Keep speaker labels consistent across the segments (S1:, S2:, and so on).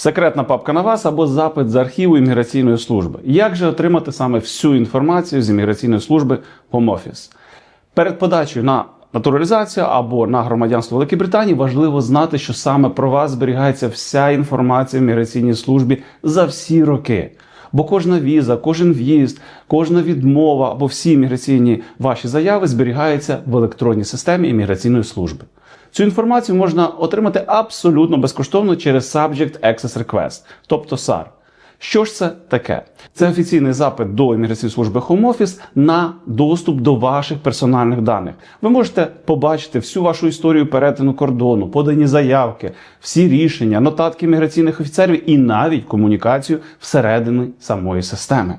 S1: Секретна папка на вас або запит з архіву імміграційної служби. Як же отримати саме всю інформацію з імміграційної служби Home Office? Перед подачею на натуралізацію або на громадянство Великої Британії важливо знати, що саме про вас зберігається вся інформація в міграційній службі за всі роки. Бо кожна віза, кожен в'їзд, кожна відмова або всі міграційні ваші заяви зберігаються в електронній системі імміграційної служби. Цю інформацію можна отримати абсолютно безкоштовно через Subject Access Request, тобто SAR. Що ж це таке? Це офіційний запит до імміграційної служби Home Office на доступ до ваших персональних даних. Ви можете побачити всю вашу історію перетину кордону, подані заявки, всі рішення, нотатки міграційних офіцерів і навіть комунікацію всередині самої системи.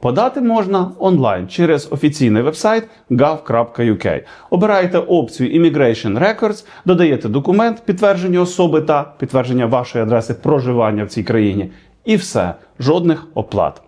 S1: Подати можна онлайн через офіційний вебсайт gov.uk. Обираєте опцію Immigration Records, додаєте документ підтвердження особи та підтвердження вашої адреси проживання в цій країні. І все, жодних оплат.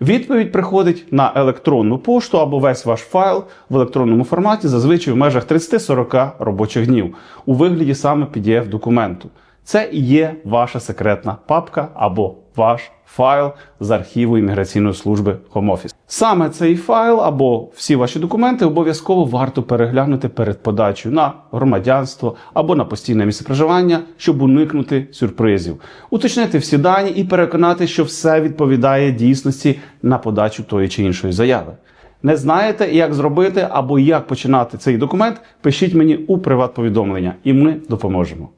S1: Відповідь приходить на електронну пошту або весь ваш файл в електронному форматі, зазвичай в межах 30-40 робочих днів, у вигляді саме pdf документу. Це і є ваша секретна папка або ваш файл з архіву імміграційної служби Home Office. Саме цей файл або всі ваші документи обов'язково варто переглянути перед подачею на громадянство або на постійне місце проживання, щоб уникнути сюрпризів, уточнити всі дані і переконати, що все відповідає дійсності на подачу тої чи іншої заяви. Не знаєте, як зробити або як починати цей документ? Пишіть мені у приват повідомлення, і ми допоможемо.